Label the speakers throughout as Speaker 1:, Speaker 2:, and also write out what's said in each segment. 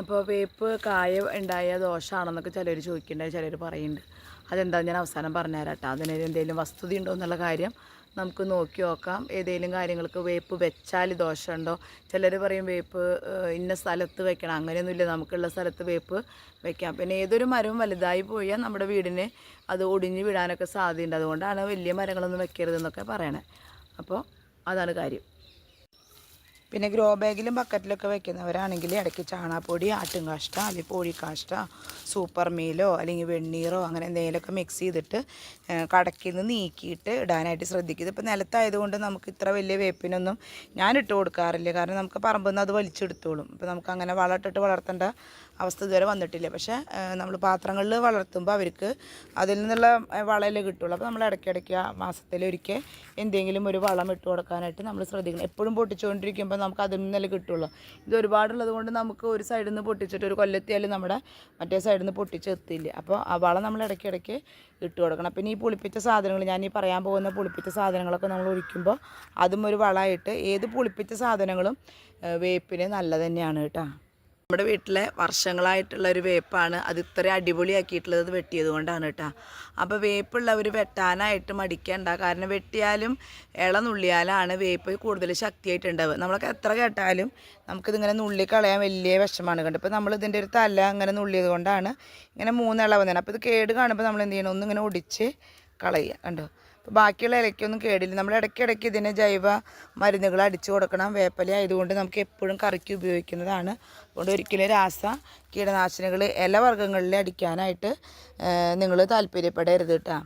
Speaker 1: അപ്പോൾ വേപ്പ് കായ ഉണ്ടായ ദോഷമാണെന്നൊക്കെ ചിലർ ചോദിക്കുന്നുണ്ട് ചിലർ പറയുന്നുണ്ട്. അതെന്താ ഞാൻ അവസാനം പറഞ്ഞുതരാം കേട്ടോ അതിന് എന്തെങ്കിലും വസ്തുത ഉണ്ടോ എന്നുള്ള കാര്യം നമുക്ക് നോക്കി നോക്കാം. ഏതെങ്കിലും കാര്യങ്ങൾക്ക് വേപ്പ് വെച്ചാൽ ദോഷമുണ്ടോ ചിലർ പറയും വേപ്പ് ഇന്ന സ്ഥലത്ത് വെക്കണം. അങ്ങനെയൊന്നുമില്ല. നമുക്കുള്ള സ്ഥലത്ത് വേപ്പ് വെക്കാം. പിന്നെ ഏതൊരു മരവും വലുതായി പോയാൽ നമ്മുടെ വീടിന് അത് ഒടിഞ്ഞു വീഴാനൊക്കെ സാധ്യതയുണ്ട്. അതുകൊണ്ടാണ് വലിയ മരങ്ങളൊന്നും വെക്കരുതെന്നൊക്കെ പറയണേ. അപ്പോൾ അതാണ് കാര്യം. പിന്നെ ഗ്രോ ബാഗിലും ബക്കറ്റിലൊക്കെ വെക്കുന്നവരാണെങ്കിൽ ഇടയ്ക്ക് ചാണാപ്പൊടി ആട്ടുംകാഷ്ട അല്ലെങ്കിൽ കോഴിക്കാഷ്ട സൂപ്പർ മീലോ അല്ലെങ്കിൽ വെണ്ണീറോ അങ്ങനെ എന്തെങ്കിലുമൊക്കെ മിക്സ് ചെയ്തിട്ട് കടക്കിൽ നിന്ന് നീക്കിയിട്ട് ഇടാനായിട്ട് ശ്രദ്ധിക്കുക ഇതിപ്പോൾ നിലത്തായതുകൊണ്ട് നമുക്ക് ഇത്ര വലിയ വേപ്പിനൊന്നും ഞാൻ ഇട്ട് കൊടുക്കാറില്ല. കാരണം നമുക്ക് പറമ്പിൽ നിന്ന് അത് വലിച്ചെടുത്തോളും. ഇപ്പോൾ നമുക്ക് അങ്ങനെ വളം ഇട്ടിട്ട് വളർത്തേണ്ട അവസ്ഥ ഇതുവരെ വന്നിട്ടില്ല. പക്ഷേ നമ്മൾ പാത്രങ്ങളിൽ വളർത്തുമ്പോൾ അവർക്ക് അതിൽ നിന്നുള്ള വളമല്ലേ കിട്ടുള്ളൂ. അപ്പോൾ നമ്മൾ ഇടയ്ക്കിടയ്ക്ക് മാസത്തിലൊരിക്കൽ എന്തെങ്കിലും ഒരു വളം ഇട്ട് കൊടുക്കാനായിട്ട് നമ്മൾ ശ്രദ്ധിക്കണം. എപ്പോഴും പൊട്ടിച്ചുകൊണ്ടിരിക്കുമ്പോൾ നമുക്ക് അതിൽ നിന്നല്ലേ കിട്ടുള്ളൂ. ഇത് ഒരുപാടുള്ളത് കൊണ്ട് നമുക്ക് ഒരു സൈഡിൽ നിന്ന് പൊട്ടിച്ചിട്ട് ഒരു കൊല്ലെത്തിയാലും നമ്മുടെ മറ്റേ സൈഡിൽ നിന്ന് പൊട്ടിച്ച് എത്തിയില്ല അപ്പോൾ ആ വളം നമ്മൾ ഇടയ്ക്കിടയ്ക്ക് ഇട്ട് കൊടുക്കണം. പിന്നെ ഈ പുളിപ്പിച്ച സാധനങ്ങൾ ഞാൻ ഈ പറയാൻ പോകുന്ന പുളിപ്പിച്ച സാധനങ്ങളൊക്കെ നമ്മൾ ഒഴിക്കുമ്പോൾ അതും ഒരു വളമായിട്ട് ഏത് പുളിപ്പിച്ച സാധനങ്ങളും വേപ്പിന് നല്ലതന്നെയാണ് കേട്ടോ. നമ്മുടെ വീട്ടിലെ വർഷങ്ങളായിട്ടുള്ള ഒരു വേപ്പാണ് അത് ഇത്ര അടിപൊളിയാക്കിയിട്ടുള്ളത് വെട്ടിയത് കൊണ്ടാണ് കേട്ടോ. അപ്പോൾ വേപ്പുള്ളവർ വെട്ടാനായിട്ട് മടിക്കണ്ട. കാരണം വെട്ടിയാലും ഇള നുള്ളിയാലാണ് വേപ്പ് കൂടുതൽ ശക്തിയായിട്ടുണ്ടാവുക. നമ്മളൊക്കെ എത്ര കേട്ടാലും നമുക്കിതിങ്ങനെ നുള്ളി കളയാൻ വലിയ വിഷമാണ് കണ്ടത് ഇപ്പോൾ നമ്മൾ ഇതിന്റെ ഒരു തല അങ്ങനെ നുള്ളിയത് കൊണ്ടാണ് ഇങ്ങനെ മൂന്ന് ഇള വന്നത് അപ്പോൾ ഇത് കേട് കാണുമ്പോൾ നമ്മൾ എന്ത് ചെയ്യണം? ഒന്നിങ്ങനെ ഒടിച്ച് കളയുക കണ്ടോ? അപ്പോൾ ബാക്കിയുള്ള ഇലയ്ക്കൊന്നും കേടില്ല. നമ്മൾ ഇടയ്ക്കിടയ്ക്ക് ഇതിന് ജൈവ മരുന്നുകൾ അടിച്ചു കൊടുക്കണം. വേപ്പല ആയതുകൊണ്ട് നമുക്ക് എപ്പോഴും കറിക്ക് ഉപയോഗിക്കുന്നതാണ്. അതുകൊണ്ട് ഒരിക്കലും രാസ കീടനാശിനികൾ ഇലവർഗങ്ങളിൽ അടിക്കാനായിട്ട് നിങ്ങൾ താല്പര്യപ്പെടരുത് കേട്ടോ.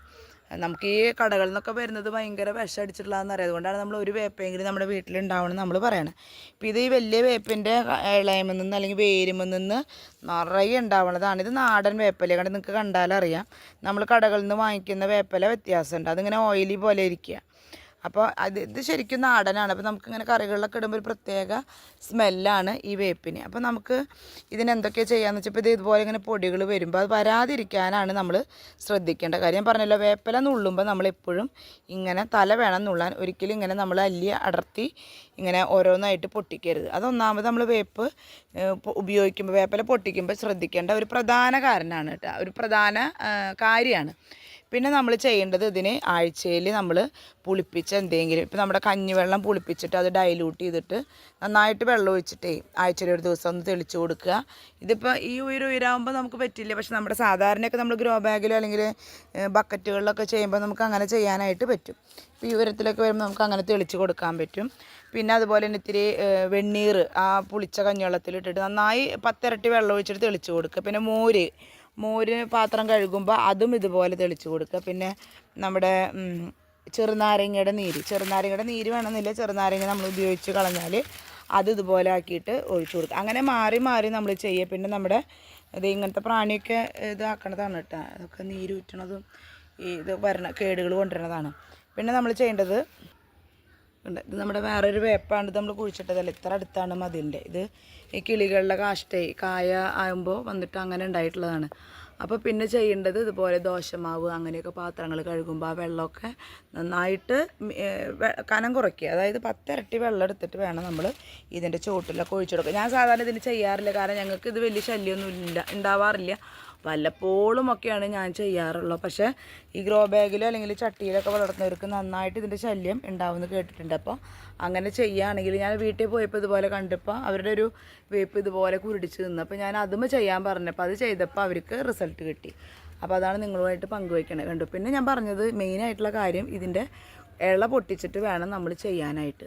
Speaker 1: നമുക്ക് ഈ കടകളിൽ നിന്നൊക്കെ വരുന്നത് ഭയങ്കര വിഷം അടിച്ചിട്ടുള്ളതെന്ന് അറിയാം. അതുകൊണ്ടാണ് നമ്മൾ ഒരു വേപ്പെങ്കിലും നമ്മുടെ വീട്ടിലുണ്ടാവണം നമ്മൾ പറയണം. ഇപ്പം ഇത് ഈ വലിയ വേപ്പിന്റെ ഇളയമിൽ നിന്ന് അല്ലെങ്കിൽ വേരുമിൽ നിന്ന് നിറയെ ഉണ്ടാവണതാണ്. ഇത് നാടൻ വേപ്പല കണ്ട് നിങ്ങൾക്ക് കണ്ടാലറിയാം. നമ്മൾ കടകളിൽ നിന്ന് വാങ്ങിക്കുന്ന വേപ്പല വ്യത്യാസമുണ്ട്. അതിങ്ങനെ ഓയിലി പോലെ ഇരിക്കുക. അപ്പോൾ അത് ഇത് ശരിക്കും നാടനാണ്. അപ്പോൾ നമുക്കിങ്ങനെ കറികളിലൊക്കെ ഇടുമ്പോൾ ഒരു പ്രത്യേക സ്മെല്ലാണ് ഈ വേപ്പിന്. അപ്പോൾ നമുക്ക് ഇതിനെന്തൊക്കെ ചെയ്യാന്ന് വെച്ചപ്പോൾ ഇത് ഇതുപോലെ ഇങ്ങനെ പൊടികൾ വരുമ്പോൾ അത് വരാതിരിക്കാനാണ് നമ്മൾ ശ്രദ്ധിക്കേണ്ട കാര്യം. പറഞ്ഞല്ലോ വേപ്പില നുള്ളുമ്പോൾ നമ്മളെപ്പോഴും ഇങ്ങനെ തല വേണം നുള്ളാൻ. ഒരിക്കലും ഇങ്ങനെ നമ്മൾ അല്ലി അടർത്തി ഇങ്ങനെ ഓരോന്നായിട്ട് പൊട്ടിക്കരുത്. അതൊന്നാമത് നമ്മൾ വേപ്പ് ഉപയോഗിക്കുമ്പോൾ വേപ്പില പൊട്ടിക്കുമ്പോൾ ശ്രദ്ധിക്കേണ്ട ഒരു പ്രധാന കാരണമാണ് കേട്ടോ. ഒരു പ്രധാന കാര്യമാണ് പിന്നെ നമ്മൾ ചെയ്യേണ്ടത് ഇതിന് ആഴ്ചയിൽ നമ്മൾ പുളിപ്പിച്ച എന്തെങ്കിലും ഇപ്പോൾ നമ്മുടെ കഞ്ഞിവെള്ളം പുളിപ്പിച്ചിട്ട് അത് ഡൈലൂട്ട് ചെയ്തിട്ട് നന്നായിട്ട് വെള്ളം ഒഴിച്ചിട്ടേ ആഴ്ചയിൽ ഒരു ദിവസം ഒന്ന് തെളിച്ച് കൊടുക്കുക. ഇതിപ്പോൾ ഈ ഉയര ഉയരാകുമ്പോൾ നമുക്ക് പറ്റില്ല. പക്ഷെ നമ്മുടെ സാധാരണയൊക്കെ നമ്മൾ ഗ്രോ ബാഗിലോ അല്ലെങ്കിൽ ബക്കറ്റുകളിലൊക്കെ ചെയ്യുമ്പോൾ നമുക്ക് അങ്ങനെ ചെയ്യാനായിട്ട് പറ്റും. ഇപ്പോൾ ഈ ഉയരത്തിലൊക്കെ വരുമ്പോൾ നമുക്ക് അങ്ങനെ തെളിച്ച് കൊടുക്കാൻ പറ്റും. പിന്നെ അതുപോലെ തന്നെ ഇത്തിരി വെണ്ണീർ ആ പുളിച്ച കഞ്ഞിവെള്ളത്തിലിട്ടിട്ട് നന്നായി പത്തിരട്ടി വെള്ളം ഒഴിച്ചിട്ട് തെളിച്ച് കൊടുക്കുക. പിന്നെ മോര് മോര് പാത്രം കഴുകുമ്പോൾ അതും ഇതുപോലെ തെളിച്ച് കൊടുക്കുക. പിന്നെ നമ്മുടെ ചെറുനാരങ്ങയുടെ നീര്. ചെറുനാരങ്ങയുടെ നീര് വേണമെന്നില്ല. ചെറുനാരങ്ങ നമ്മൾ ഉപയോഗിച്ച് കളഞ്ഞാൽ അത് ഇതുപോലെ ആക്കിയിട്ട് ഒഴിച്ചു കൊടുക്കുക. അങ്ങനെ മാറി മാറി നമ്മൾ ചെയ്യുക. പിന്നെ നമ്മുടെ ഇത് ഇങ്ങനത്തെ പ്രാണിയൊക്കെ ഇതാക്കണതാണ് കേട്ടോ. അതൊക്കെ നീര് ഊറ്റണതും ഇത് വരണ കേടുകൾ കൊണ്ടുവരണതാണ്. പിന്നെ നമ്മൾ ചെയ്യേണ്ടത് ഉണ്ട്. ഇത് നമ്മുടെ വേറൊരു വേപ്പാണ് ഇത് നമ്മൾ കുഴിച്ചിട്ടതല്ല? ഇത്ര അടുത്താണ് മതിലിന്റെ. ഇത് ഈ കിളികളുടെ കാഷ്ടേ കായ ആകുമ്പോൾ വന്നിട്ട് അങ്ങനെ ഉണ്ടായിട്ടുള്ളതാണ്. അപ്പോൾ പിന്നെ ചെയ്യേണ്ടത് ഇതുപോലെ ദോശമാവ് അങ്ങനെയൊക്കെ പാത്രങ്ങൾ കഴുകുമ്പോൾ ആ വെള്ളമൊക്കെ നന്നായിട്ട് കനം കുറയ്ക്കുക. അതായത് പത്തിരട്ടി വെള്ളം എടുത്തിട്ട് വേണം നമ്മൾ ഇതിന്റെ ചുവട്ടിലൊക്കെ ഒഴിച്ചു കൊടുക്കുക ഞാൻ സാധാരണ ഇതിന് ചെയ്യാറില്ല. കാരണം ഞങ്ങൾക്ക് ഇത് വലിയ ശല്യമൊന്നും ഇല്ല ഉണ്ടാവാറില്ല. വല്ലപ്പോഴും ഒക്കെയാണ് ഞാൻ ചെയ്യാറുള്ളത് പക്ഷേ ഈ ഗ്രോ ബാഗിലോ അല്ലെങ്കിൽ ചട്ടിയിലൊക്കെ വളർത്തുന്നവർക്ക് നന്നായിട്ട് ഇതിന്റെ ശല്യം ഉണ്ടാവുമെന്ന് കേട്ടിട്ടുണ്ട്. അപ്പോൾ അങ്ങനെ ചെയ്യുകയാണെങ്കിൽ ഞാൻ വീട്ടിൽ പോയപ്പോൾ ഇതുപോലെ കണ്ടപ്പോൾ അവരുടെ ഒരു വേപ്പ് ഇതുപോലെ കുരുടിച്ച് നിന്ന്. അപ്പോൾ ഞാൻ അതും ചെയ്യാൻ പറഞ്ഞപ്പോൾ അത് ചെയ്തപ്പോൾ അവർക്ക് റിസൾട്ട് കിട്ടി. അപ്പോൾ അതാണ് നിങ്ങളുമായിട്ട് പങ്കുവയ്ക്കണത് കണ്ടു? പിന്നെ ഞാൻ പറഞ്ഞത് മെയിനായിട്ടുള്ള കാര്യം ഇതിന്റെ ഇള പൊട്ടിച്ചിട്ട് വേണം നമ്മൾ ചെയ്യാനായിട്ട്.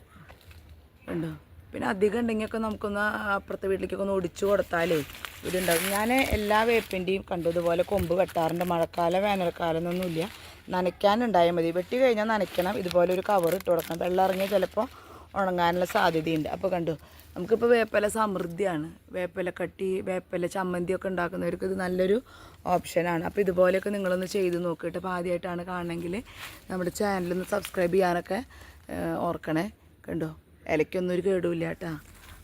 Speaker 1: ഉണ്ടോ പിന്നെ അധികം ഉണ്ടെങ്കിലൊക്കെ നമുക്കൊന്ന് അപ്പുറത്തെ വീട്ടിലേക്കൊക്കെ ഒന്ന് ഒടിച്ചു കൊടുത്താലേ ഇതുണ്ടാവും. ഞാൻ എല്ലാ വേപ്പിന്റെയും കണ്ടു ഇതുപോലെ കൊമ്പ് വെട്ടാറുണ്ട്. മഴക്കാലം വേനൽക്കാലം എന്നൊന്നുമില്ല. നനയ്ക്കാനുണ്ടായാൽ മതി. വെട്ടി കഴിഞ്ഞാൽ നനയ്ക്കണം. ഇതുപോലെ ഒരു കവർ ഇട്ട് കൊടുക്കണം. വെള്ളം ഇറങ്ങിയാൽ ചിലപ്പോൾ ഉണങ്ങാനുള്ള സാധ്യതയുണ്ട്. അപ്പോൾ കണ്ടു നമുക്കിപ്പോൾ വേപ്പില സമൃദ്ധിയാണ്. വേപ്പില കട്ടി വേപ്പില ചമ്മന്തിയൊക്കെ ഉണ്ടാക്കുന്നവർക്ക് ഇത് നല്ലൊരു ഓപ്ഷനാണ് അപ്പോൾ ഇതുപോലെയൊക്കെ നിങ്ങളൊന്ന് ചെയ്ത് നോക്കിയിട്ട് അപ്പോൾ ആദ്യമായിട്ടാണ് കാണണമെങ്കിൽ നമ്മുടെ ചാനലൊന്ന് സബ്സ്ക്രൈബ് ചെയ്യാനൊക്കെ ഓർക്കണേ. കണ്ടോ ഇലയ്ക്കൊന്നും ഒരു കേടുമില്ല കേട്ടോ.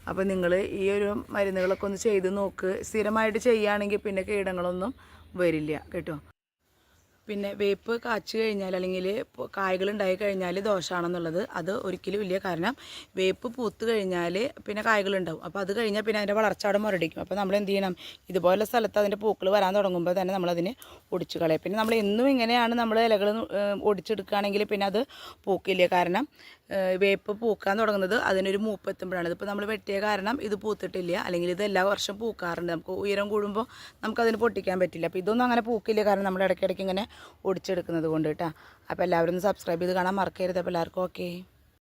Speaker 1: അപ്പോൾ നിങ്ങൾ ഈ ഒരു മരുന്നുകളൊക്കെ ഒന്ന് ചെയ്ത് നോക്ക്. സ്ഥിരമായിട്ട് ചെയ്യുകയാണെങ്കിൽ പിന്നെ കീടങ്ങളൊന്നും വരില്ല കേട്ടോ. പിന്നെ വേപ്പ് കാച്ചു കഴിഞ്ഞാൽ അല്ലെങ്കിൽ കായ്കൾ ഉണ്ടായി കഴിഞ്ഞാൽ ദോഷമാണെന്നുള്ളത് അത് ഒരിക്കലും ഇല്ല. കാരണം വേപ്പ് പൂത്ത് കഴിഞ്ഞാൽ പിന്നെ കായ്കൾ ഉണ്ടാവും അപ്പോൾ അത് കഴിഞ്ഞാൽ പിന്നെ അതിന്റെ വളർച്ച അവിടെ മുരടിക്കും. അപ്പോൾ നമ്മൾ എന്ത് ചെയ്യണം? ഇതുപോലെ സ്ഥലത്ത് അതിന്റെ പൂക്കൾ വരാൻ തുടങ്ങുമ്പോൾ തന്നെ നമ്മളതിനെ ഒടിച്ചു കളയും. പിന്നെ നമ്മൾ എന്നും ഇങ്ങനെയാണ് നമ്മൾ ഇലകൾ ഒടിച്ചെടുക്കുകയാണെങ്കിൽ പിന്നെ അത് പൂക്കില്ല. കാരണം വേപ്പ് പൂക്കാൻ തുടങ്ങുന്നത് അതിനൊരു മൂപ്പെത്തുമ്പോഴാണ്. ഇതിപ്പോൾ നമ്മൾ വെട്ടിയ കാരണം ഇത് പൂത്തിട്ടില്ല. അല്ലെങ്കിൽ ഇത് എല്ലാ വർഷം പൂക്കാറുണ്ട്. നമുക്ക് ഉയരം കൂടുമ്പോൾ നമുക്കതിന് പൊട്ടിക്കാൻ പറ്റില്ല. അപ്പോൾ ഇതൊന്നും അങ്ങനെ പൂക്കില്ല. കാരണം നമ്മൾ ഇടയ്ക്കിടയ്ക്ക് ഇങ്ങനെ ഒടിച്ചെടുക്കുന്നത് കൊണ്ട് കേട്ടോ അപ്പോൾ എല്ലാവരും സബ്സ്ക്രൈബ് ചെയ്ത് കാണാൻ മറക്കരുത്. അപ്പോൾ എല്ലാവർക്കും ഓക്കെ